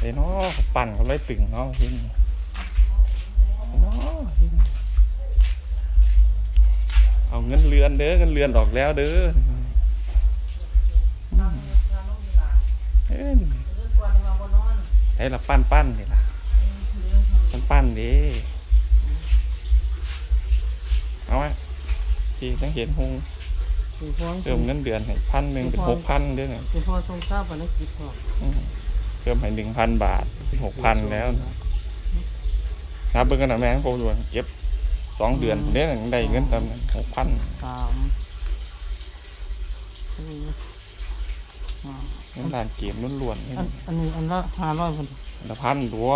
ไอ้เนาะปั่นเขาเลยตึงเนาะที่นี่ไอ้เนาะที่นี่เอาเงินเรือนเด้อเงินเรือนออกแล้วเด้อเอ้ยไอ้ละปั้นปั้นนี่ล่ะปั้นปั้นดิเอาไว้ที่ต้องเห็นหงเป็นพวงเติมเงินเดือนให้พันหนึ่งเป็นหกพันเด้อเนี่ยเป็นพวงทรงเจ้าปนกิจพ่ออืม เพิ่มให้หนึ่งพันบาทเป็นหกพันแล้วนับเบิ่งกันนะแม่งโปรด่วนเก็บสองเดือนเด้อได้เงินตามนั้นหกพันสามสี่ห้าเงินล้านเกมล้วนๆนี่อันอันนี้อันละห้าร้อยคนละพันตัว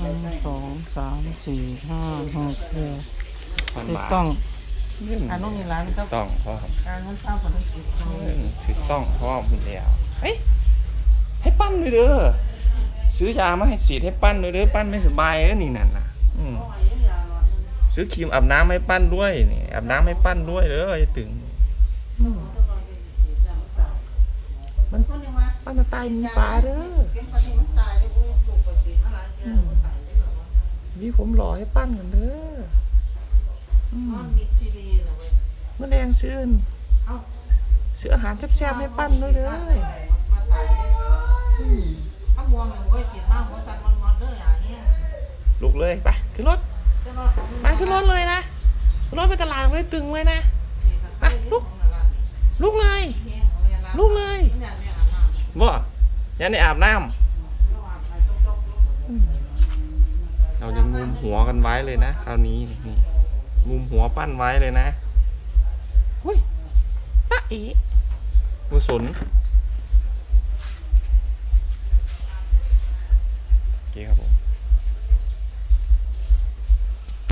หนึ่งสองสามสี่ห้าหกเจ็ดพันถูกบาทต้องเงินอันนู้นมีร้านก็ต้องพร้อมการเงินเจ้าปนกิจเงินถูกต้องพร้อมคุณแล้วเฮ้ยให้ ปั้นด้วยเด้อซื้อยามาให้ฉีดให้ปั้นด้วยเด้อปั้นไม่สบายเอ้อนี่นั่นน่ะอืมซื้อครีมอาบน้ำให้ปั้นด้วยนี่อาบน้ำให้ปั้นด้วยเด้อไอ้ตึงมันปั้นมาตายมีปลาเด้อนี่ผมรอให้ปั้นกันเด้ออืมเมื่อแรงซื้อซื้ออาหารแซ่บๆให้ปั้นด้วยเด้อ อืมลุกเลยไปขึ้นรถไปขึ้นรถเลยนะขึ้นรถไปตลาดไม่ได้ตึงไว้นะไปลุกลุกเลยลุกเลยบ่ยันในอาบน้ำเราจะงุมหัวกันไว้เลยนะคราวนี้นี่งุมหัวปั้นไว้เลยนะหุ้ยตะอีมือสน